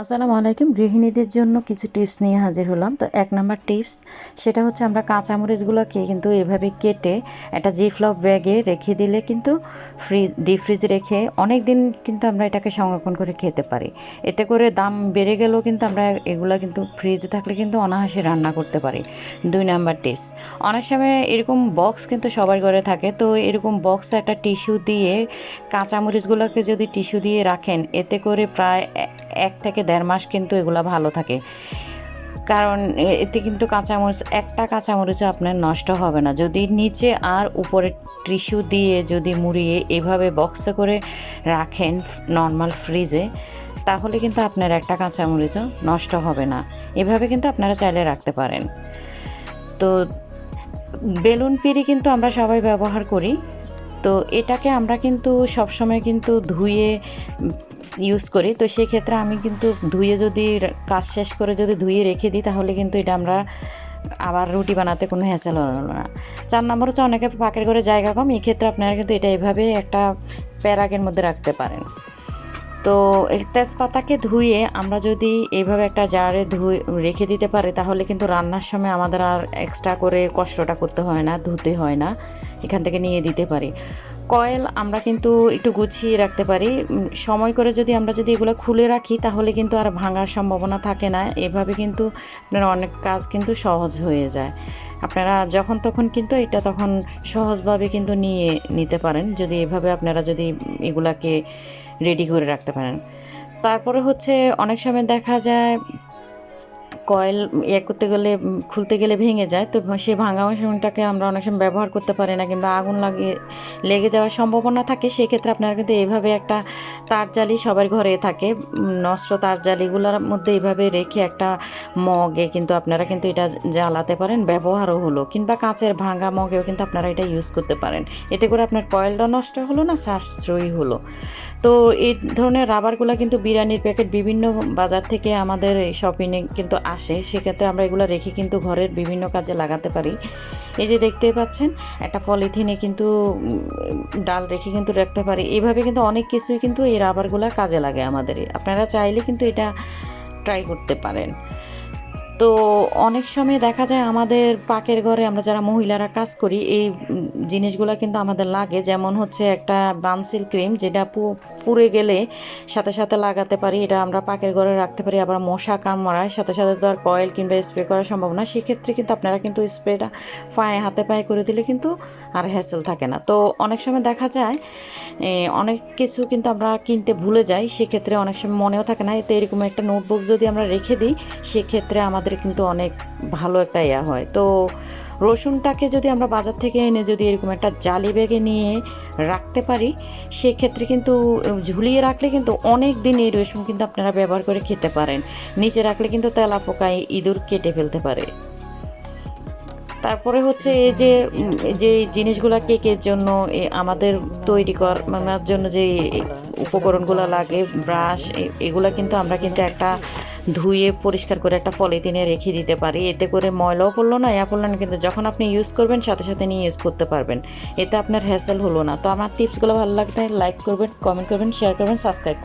আসসালামু আলাইকুম। গৃহিণীদের জন্য কিছু টিপস নিয়ে হাজির হলাম। তো এক নাম্বার টিপস, সেটা হচ্ছে আমরা কাঁচামরিচগুলোকে কিন্তু এভাবে কেটে একটা জিফলপ ব্যাগে রেখে দিলে কিন্তু ফ্রিজ ডিপ ফ্রিজে রেখে অনেক দিন কিন্তু আমরা এটাকে সংরক্ষণ করে খেতে পারি। এতে করে দাম বেড়ে গেলেও কিন্তু আমরা এগুলো কিন্তু ফ্রিজে থাকলে কিন্তু অনায়াসে রান্না করতে পারি। দুই নাম্বার টিপস, অনেক সময় এরকম বক্স কিন্তু সবার ঘরে থাকে। তো এরকম বক্স একটা টিস্যু দিয়ে কাঁচামরিচগুলোকে যদি টিস্যু দিয়ে রাখেন, এতে করে প্রায় এক থেকে দেড় মাস কিন্তু এগুলো ভালো থাকে। কারণ এতে কিন্তু কাঁচামরিচ, একটা কাঁচামরিচ আপনার নষ্ট হবে না। যদি নিচে আর উপরে টিস্যু দিয়ে যদি মুড়িয়ে এভাবে বক্সে করে রাখেন নর্মাল ফ্রিজে তাহলে কিন্তু আপনার একটা কাঁচামরিচও নষ্ট হবে না। এভাবে কিন্তু আপনারা চাইলে রাখতে পারেন। তো বেলুন পিড়ি কিন্তু আমরা সবাই ব্যবহার করি। তো এটাকে আমরা কিন্তু সবসময় কিন্তু ধুয়ে ইউজ করি। তো সেক্ষেত্রে আমি কিন্তু ধুয়ে যদি কাজ শেষ করে যদি ধুয়ে রেখে দিই, তাহলে কিন্তু এটা আমরা আবার রুটি বানাতে কোনো হ্যাসেল হলো না। চার নম্বর হচ্ছে অনেকে পাকের ঘরে জায়গা কম, এক্ষেত্রে আপনারা কিন্তু এটা এভাবে একটা প্যারাগের মধ্যে রাখতে পারেন। তো তেজপাতাকে ধুয়ে আমরা যদি এইভাবে একটা জারে ধুয়ে রেখে দিতে পারি, তাহলে কিন্তু রান্নার সময় আমাদের আর এক্সট্রা করে কষ্টটা করতে হয় না, ধুতে হয় না। এখান থেকে নিয়ে দিতে পারি। কয়েল আমরা কিন্তু একটু গুছিয়ে রাখতে পারি। সময় করে যদি আমরা যদি এগুলো খুলে রাখি, তাহলে কিন্তু আর ভাঙার সম্ভাবনা থাকে না। এভাবে কিন্তু আপনার অনেক কাজ কিন্তু সহজ হয়ে যায়। আপনারা যখন তখন কিন্তু এটা তখন সহজভাবে কিন্তু নিয়ে নিতে পারেন। যদি এভাবে আপনারা যদি এগুলাকে রেডি করে রাখতে পারেন। তারপরে হচ্ছে অনেক সময় দেখা যায় কয়েল ইয়ে করতে গেলে খুলতে গেলে ভেঙে যায়, তো সে ভাঙা মেশিনটাকে আমরা অনেক সময় ব্যবহার করতে পারি না কিংবা আগুন লাগিয়ে, লেগে যাওয়ার সম্ভাবনা থাকে, সেক্ষেত্রে আপনারা কিন্তু এইভাবে একটা তার জালি সবার ঘরে থাকে নষ্ট তার জালিগুলোর মধ্যে এইভাবে রেখে একটা মগে কিন্তু আপনারা কিন্তু এটা জ্বালাতে পারেন, ব্যবহারও হলো, কিংবা কাঁচের ভাঙা মগেও কিন্তু আপনারা এটা ইউজ করতে পারেন, এতে করে আপনার কয়েলটা নষ্ট হলো না, সাশ্রয়ী হলো। তো এই ধরনের রাবারগুলো কিন্তু বিরিয়ানির প্যাকেট বিভিন্ন বাজার থেকে আমাদের শপিংয়ে কিন্তু আসে, সেক্ষেত্রে আমরা এগুলো রেখে কিন্তু ঘরের বিভিন্ন কাজে লাগাতে পারি। এই যে দেখতেই পাচ্ছেন, একটা পলিথিনে কিন্তু ডাল রেখে কিন্তু রাখতে পারি। এইভাবে কিন্তু অনেক কিছুই কিন্তু এই রাবারগুলো কাজে লাগে আমাদের। আপনারা চাইলে কিন্তু এটা ট্রাই করতে পারেন। তো অনেক সময় দেখা যায় আমাদের পাকের ঘরে আমরা যারা মহিলারা কাজ করি, এই জিনিসগুলো কিন্তু আমাদের লাগে। যেমন হচ্ছে একটা বানসিল ক্রিম যেটা পুড়ে গেলে সাথে সাথে লাগাতে পারি, এটা আমরা পাকের ঘরে রাখতে পারি। আবার মশা কামড়ায় সাথে সাথে তো আর কয়েল কিংবা স্প্রে করা সম্ভব না। সেক্ষেত্রে কিন্তু আপনারা কিন্তু স্প্রেটা পায়ে, হাতে পায়ে করে দিলে কিন্তু আর হ্যাসেল থাকে না। তো অনেক সময় দেখা যায় অনেক কিছু কিন্তু আমরা কিনতে ভুলে যাই। সেক্ষেত্রে অনেক সময় মনেও থাকে না তো এরকম একটা নোটবুক যদি আমরা রেখে দিই, সেক্ষেত্রে আমাদের কিন্তু অনেক ভালো একটা ইয়া হয়। তো রসুনটাকে যদি আমরা বাজার থেকে এনে যদি এরকম একটা জালি ব্যাগে নিয়ে রাখতে পারি, সেক্ষেত্রে কিন্তু ঝুলিয়ে রাখলে কিন্তু অনেক দিন এই রসুন কিন্তু আপনারা ব্যবহার করে খেতে পারেন। নিচে রাখলে কিন্তু তেলা পোকায় ইঁদুর কেটে ফেলতে পারে। তারপরে হচ্ছে এই যে যে জিনিসগুলো কেকের জন্য আমাদের তৈরি করার জন্য যে উপকরণগুলো লাগে, ব্রাশ এগুলো কিন্তু আমরা কিন্তু একটা ধুয়ে পরিষ্কার করে একটা পলিথিনে রেখে দিতে পারি। এতে করে ময়লাও পড়ল না ইয়া পড়ল না, কিন্তু যখন আপনি ইউজ করবেন, সাথে সাথে নিয়ে ইউজ করতে পারবেন। এতে আপনার হ্যাসেল হলো না। তো আমার টিপসগুলো ভালো লাগতে লাইক করবেন কমেন্ট করবেন শেয়ার করবেন সাবস্ক্রাইব